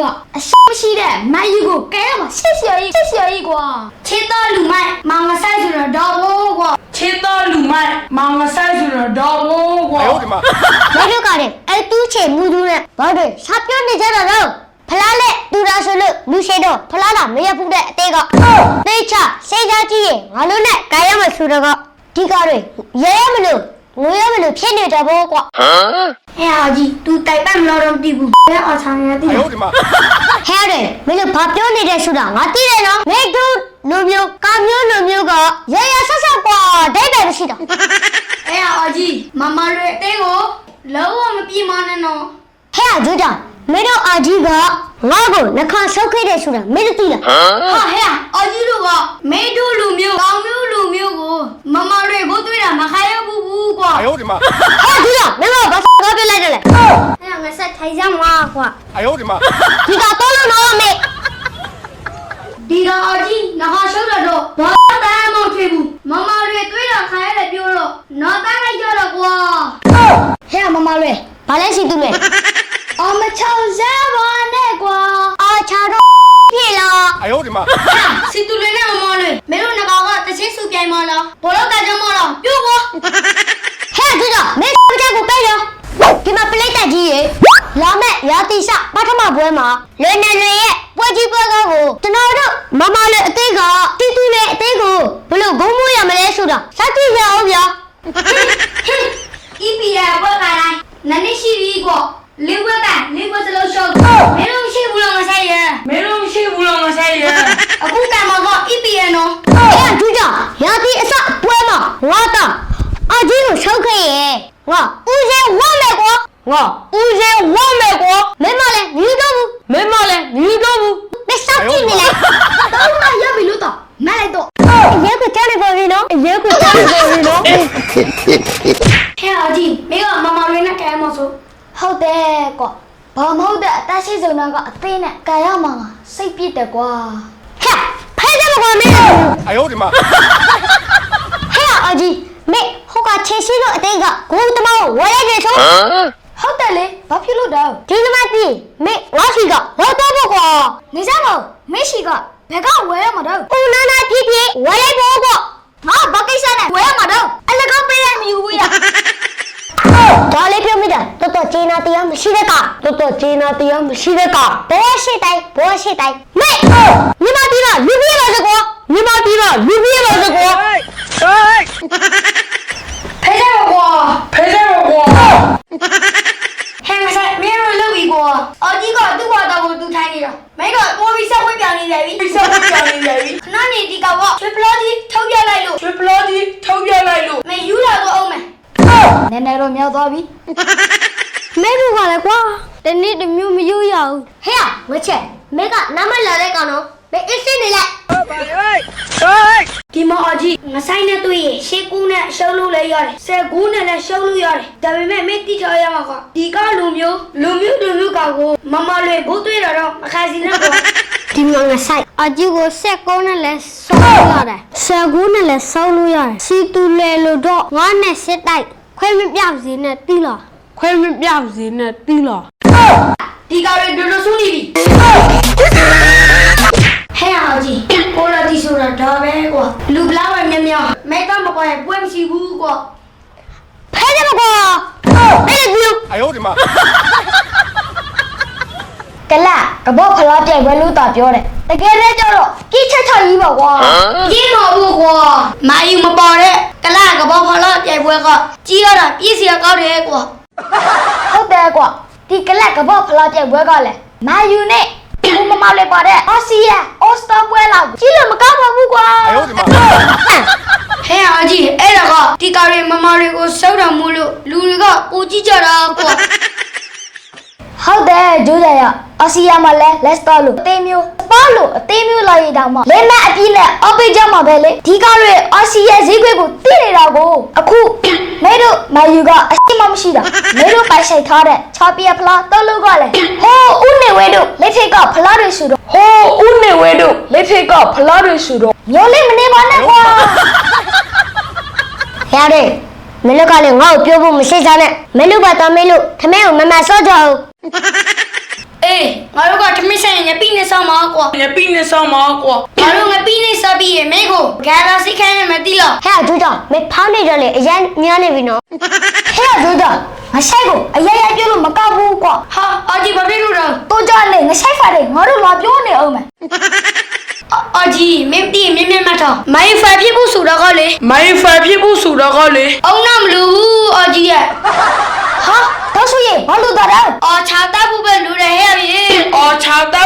ကအရှိမရှိတဲ့မန်ယူကိုကဲရမှာရှက်ရှက်ကြီးရှက်ရှက်ကြီးကွာချစ်တော်လူမိုက်မောင်မဆိုင်ဆိုတော့တော့ဘိုးကွာချစ်တော်လူမိုက်မောင်မဆိုင်ဆိုတော့တော့ဘိုးကွာဟုတ်တယ်မှာဘာလို့ကလည်းအဲ့တူးချေမူတူးနဲ့ဘာတွေရှာပြောနေကြတာတော့ဖလားလက်တူတာဆိုလို့လူရှိတော့ဖလားလာမရဘူးတဲ့အသေးကသိချစိတ်ချကြည့်ရင်ငါတို့နဲ့ကြိုင်ရမှာဆိုတော့ဒီကတွေရဲရမလို့ ငိုရမလို့ဖြစ်နေတဘောကွာဟမ်ဟဲ့ဟာကြီး तू တိုင်ပတ်မလို့တော့မသိဘူးဘယ်အောင်ဆောင်ရသိလို့ဒီမှာဟဲ့ရဲမင်းတို့ဘာပြောနေတယ်ဆိုတာငါသိတယ်နော်မင်းတို့လူမျိုးကာမျိုးလူမျိုးကရရဆက်ဆက်ကွာဒိတ်တယ်မရှိတော့ဟဲ့ဟာကြီးမမရွယ်တင်းကိုလုံးဝမပြေမနဲ့နော်ဟဲ့ဟာကြီးတော့မင်းတို့အာကြီးကငါ့ကိုနှခါဆုပ်ခဲ့တယ်ဆိုတာမင်းတို့သိလားဟာဟဲ့အာကြီးတို့ကမင်းတို့လူမျိုးကောင်း 呦我的妈！ ဟဲ့ဂျူတာမင်းတို့ဘာသာပြလိုက်တယ်လဲ ဟဲ့ငါဆက်ထိုင်စမ်းမှာကွာ 哎呦我的妈！ ဒီကတော့လို့နော်မေ ဒီတော့အကြီးငါဟာရှုပ်တော့ဘာတမ်းမဖြစ်ဘူးမမလွေတွေ့တာခိုင်းရတယ်ပြောတော့နော်တန်းလိုက်ကြတော့ကွာဟဲ့မမလွေ ဘာလဲစီသူလဲ အမချောင်းစမ်းပါနဲ့ကွာ အာချာတော့ပြေလား 哎呦我的妈！ စီတူလေးနဲ့မမလွေမင်းတို့ငကောင်ကတချင်းစုပြိုင်မလားဘောလုံးကကြမလားပြုတ်ကွာ ရာတိစပထမပွဲမှာလွယ်နယ်လွယ်ရဲ့ပွဲကြီးပွဲကောင်းကိုကျွန်တော်တို့မမလည်းအသေးကတီတူလည်းအသေးကိုဘလို့ဂုံးမိုးရမလဲဆိုတာစကြည့်ရအောင်ဗျာဤပီရဘွက်ကတိုင်းနနစ်ရှိပြီကွာလင်းဘွက်ကလင်းဘွက်စလုံးရှုပ်မင်းတို့ရှိဘူးလားမဆိုင်ရမင်းတို့ရှိဘူးလားမဆိုင်ရအခုကံမှာကဤပီရနော်အဲ့ဒါကြရာတိအစပွဲမှာငါတာအကြီးကိုရှောက်ခဲ့ရဲ့ငါဦးစင်းဝမ်းမယ်ကွာ ငါဦးရင်ဝတ်မယ်ကွာမင်းမလည်းညီတော့ဘူးမင်းမလည်းညီတော့ဘူးမစောင့်ကြည့်နေလိုက်တော့မှရပ်ပြီလို့တော့မလိုက်တော့အရေးကိုကြားနေပါပြီနော်အရေးကိုကြားနေပါပြီနော်ဟဲ့အကြီးမင်းကမမလေးနဲ့ကဲမို့ဆိုဟုတ်တယ်ကွာဘာမဟုတ်တဲ့အတရှိစုံတော့ကအသေးနဲ့ကာရမှာငါစိတ်ပြစ်တယ်ကွာဟဲ့ဖဲကြမကွာမင်းအယောဒီမှာဟဲ့အကြီးမေဟိုကခြေရှိလို့အသေးကကိုယ်တမောဝရဲကြဆို ဟုတ်တယ်လေဘာဖြစ်လို့တော့ဒီနမတီမေငါရှိကဝဲတော့ပေါ့ကွာနေစမ်းမမရှိကဘယ်ကဝဲရမှာတော့ဦးနာနာဖြစ်ဖြစ်ဝဲလိုက်ပေါ့ကွာငါဘာကိစ္စနဲ့ဝဲရမှာတော့အလကောက်ပေးရမီဘူးရဒါလေးပြောမိတာတော်တော်ကျေနာတရားမရှိတဲ့ကတော်တော်ကျေနာတရားမရှိတဲ့ကဘောရှိတိုင်းဘောရှိတိုင်းမေညီမတီကလူပြေးပါစကွာညီမတီကလူပြေးပါစကွာ ဖေးတယ်ကွာ ဖေးတယ်ကွာ ဟဲ့မဆိုင်မင်းတို့လုပ်ပြီကွာအကြီးကသူ့ဘာ တော်ကိုသူထိုင်းနေတာမင်းကပေါ်ပြီးဆက်ဝဲပြောင်းနေတယ်ပြီပြဿနာပြန်နေတယ်ခဏနေဒီကောင်ကထရပလောကြီးထုတ်ပြလိုက်လို့ချစ်ပလောကြီးထုတ်ပြလိုက်လို့မင်းယူလာတော့အောင်မယ်နည်းနည်းတော့မြောက်သွားပြီမဲဘူးကလည်းကွာတနေ့တစ်မျိုးမယူရဘူးဟဲ့ဝက်ချက်မဲကနမလာတဲ့ကောင်တော့ဘယ်အစ်စင်းနေလိုက် ဒီမအကြီးငဆိုင်နဲ့တွေ့ရင်ရှေးကူးနဲ့ရှုံးလို့လည်းရတယ်ဆယ်ကူးနဲ့လည်းရှုံးလို့ရတယ်ဒါပေမဲ့မင်းတိကျရမှာကဒီကလူမျိုးလူမျိုးလူမျိုးကောင်ကိုမမလွေဘိုးတွေ့တော့တော့အခါစီနဲ့ကွာဒီမှာငါဆိုင်အကျူကိုဆက်ကုန်းနဲ့လဲဆောင်းလို့ရတယ်ဆက်ကူးနဲ့လဲဆောင်းလို့ရတယ်စီတူလဲလို့တော့ငါနဲ့စစ်တိုက်ခွဲမပြောက်စီနဲ့တီးလားခွဲမပြောက်စေနဲ့တီးလားဒီကောင်တွေဒိုဒိုဆူနေပြီ ဟဲ့ဟာကြီးကိုလာတီဆိုတာဒါပဲကွာလူပလားပဲမြမြမဲကမကွာရင်ပွဲမရှိဘူးကွာ ဖဲတယ်မကွာဘယ်လို 哎呦我的妈！ ကလကဘောဖလားပြိုင်ပွဲလို့တာပြောတယ်တကယ်လည်းကြတော့ကြီးချက်ချက်ကြီးပါကွာကြီးမဟုတ်ကွာမာယူမပေါ်တဲ့ကလကဘောဖလားပြိုင်ပွဲကကြီးရတာပြည့်စရာကောင်းတယ်ကွာဟုတ်တယ်ကွာဒီကလကဘောဖလားပြိုင်ပွဲကလည်းမာယူနဲ့ဘုမမလေးပါတဲ့အော်စီယာ အော်စတာပွဲလောက်ကြီးလို့မကောင်းပါဘူးကွာ 哎呦我的妈！ ဟဲ့အကြီးအဲ့ဒါကဒီကာရီမမတွေကိုစောက်တော်မူလို့လူတွေကပူကြည့်ကြတာကွာဟုတ်တယ်ဂျိုးကြရအစီယာမလဲ let's go လို့အသေးမျိုးပါလို့အသေးမျိုးလာရတာမှလဲမအပြည့်နဲ့အပိတ်ကြမှာပဲလေဒီကာရီအစီယာဈေးကွက်ကိုတိနေတာကိုအခုမဲတို့မယူကအရှိမရှိတာမဲတို့ပိုက်ဆိုင်ထားတဲ့ချာပီယဖလားတော့လို့ကလည်းဟိုးဦးနေဝဲတို့လက်ထိတ်ကဖလားတွေဆိုတော့ ဟိုး ့ ဦးနေဝဲတို့လက်ထိတ်ကဖလားတွေဆိုတော့မျိုးလေးမနေပါနဲ့ကွာရတယ်မင်းတို့ကလည်းငါ့ကိုပြောဖို့မရှိစားနဲ့မင်းတို့ပါတော့မင်းတို့ထမင်းကိုမမဆော့ကြအောင်အေအေးငါတို့ကထမင်းဆိုင်ငပိနဲ့ဆောင်းမှာကွာညပိနဲ့ဆောင်းမှာကွာငါတို့ငပိနဲ့စားပြီးရင်မင်းကိုဂါလာစိတ်ခိုင်းနေမသိလားဟဲ့ဂျိုးကြောင့်မေဖောင်းနေကြလေအရန်ညားနေပြီနော်ဟဲ့တို့တော့ ငါဆိုင်ကိုအရရပြုတ်လို့မကောက်ဘူးကွာဟာအာကြီးဘာဖြစ်လို့တော့တော့ကြလေငါဆိုင်ဖာတယ်ငါတို့လာပြောနေအောင်မယ်အာကြီးမင်းတီးမြင်မြင်မထောင်မိုင်းဖာဖြစ်ဖို့ဆိုတော့ကလေမိုင်းဖာဖြစ်ဖို့ဆိုတော့ကလေအောင်နာမလို့ဘူးအာကြီးရဲ့ဟာတော့ဆိုရင်ဘာလို့တော့အာချာတာဘူးပဲလူရဟဲ့ပြီအော်ချာတ